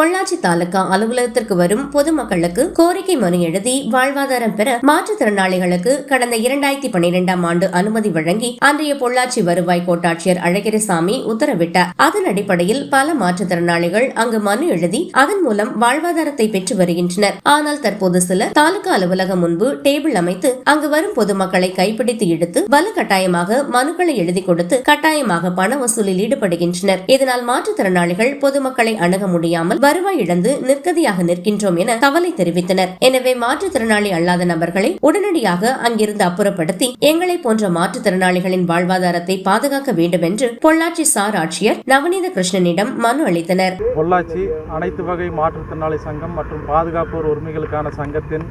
பொள்ளாச்சி தாலுகா அலுவலகத்திற்கு வரும் பொதுமக்களுக்கு கோரிக்கை மனு எழுதி வாழ்வாதாரம் பெற மாற்றுத்திறனாளிகளுக்கு கடந்த இரண்டாயிரத்தி பன்னிரெண்டாம் ஆண்டு அனுமதி வழங்கி அன்றைய பொள்ளாச்சி வருவாய் கோட்டாட்சியர் அழகிரிசாமி உத்தரவிட்டார். அதன் அடிப்படையில் பல மாற்றுத்திறனாளிகள் அங்கு மனு எழுதி அதன் மூலம் வாழ்வாதாரத்தை பெற்று வருகின்றனர். ஆனால் தற்போது சிலர் தாலுகா அலுவலகம் முன்பு டேபிள் அமைத்து அங்கு வரும் பொதுமக்களை கைப்பிடித்து இழுத்து வலுக்கட்டாயமாக மனுக்களை எழுதி கொடுத்து கட்டாயமாக பண வசூலில் ஈடுபடுகின்றனர். இதனால் மாற்றுத்திறனாளிகள் பொதுமக்களை அணுக முடியாமல் வருவாய் இழந்து நிற்கதியாக நிற்கின்றோம் என கவலை தெரிவித்தனர். எனவே மாற்றுத்திறனாளி அல்லாத நபர்களை உடனடியாக அங்கிருந்து அப்புறப்படுத்தி எங்களை போன்ற மாற்றுத்திறனாளிகளின் வாழ்வாதாரத்தை பாதுகாக்க வேண்டும் என்று பொள்ளாச்சி சார் ஆட்சியர் நவநீத கிருஷ்ணனிடம் மனு அளித்தனர். பொள்ளாச்சி அனைத்து வகை மாற்றுத்திறனாளி சங்கம் மற்றும் பாதுகாப்போர் உரிமைகளுக்கான சங்கத்தின்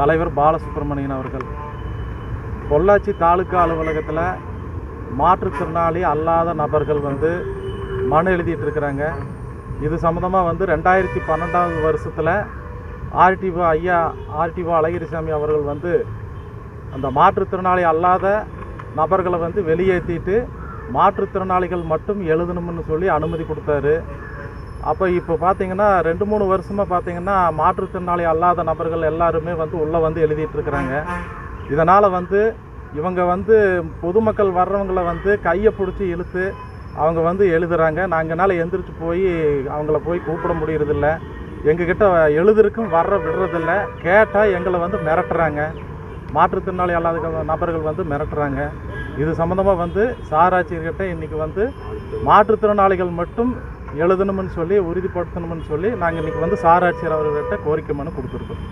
தலைவர் பாலசுப்ரமணியன் அவர்கள். பொள்ளாச்சி தாலுகா அலுவலகத்தில் மாற்றுத்திறனாளி அல்லாத நபர்கள் வந்து மனு எழுதிட்டு இருக்கிறாங்க. இது சம்மந்தமாக வந்து ரெண்டாயிரத்தி பன்னெண்டாவது வருஷத்தில் ஆர்டிஓ ஐயா ஆர்டிஓ அழகிரிசாமி அவர்கள் வந்து அந்த மாற்றுத்திறனாளி அல்லாத நபர்களை வந்து வெளியேற்றிட்டு மாற்றுத்திறனாளிகள் மட்டும் எழுதணும்னு சொல்லி அனுமதி கொடுத்தாரு. அப்போ இப்போ பார்த்தீங்கன்னா ரெண்டு மூணு வருஷமாக பார்த்தீங்கன்னா மாற்றுத்திறனாளி அல்லாத நபர்கள் எல்லாருமே வந்து உள்ளே வந்து எழுதிட்டுருக்குறாங்க இதனால் வந்து இவங்க வந்து பொதுமக்கள் வர்றவங்கள வந்து கையை பிடிச்சி இழுத்து அவங்க வந்து எழுதுறாங்க. நாங்கள்னால எந்திரிச்சு போய் அவங்கள போய் கூப்பிட முடியறதில்ல. எங்ககிட்ட எழுதுறக்கும் வர்ற விடுறதில்ல. கேட்டால் எங்களை வந்து மிரட்டுறாங்க. மாற்றுத்திறனாளி அல்லாத நபர்கள் வந்து மிரட்டுறாங்க. இது சம்மந்தமாக வந்து சாராட்சியர்கிட்ட இன்றைக்கி வந்து மாற்றுத்திறனாளிகள் மட்டும் எழுதணும்னு சொல்லி உறுதிப்படுத்தணும்னு சொல்லி நாங்கள் இன்றைக்கி வந்து சாராட்சியர் அவர்கிட்ட கோரிக்கை மனு கொடுத்துருக்கோம்.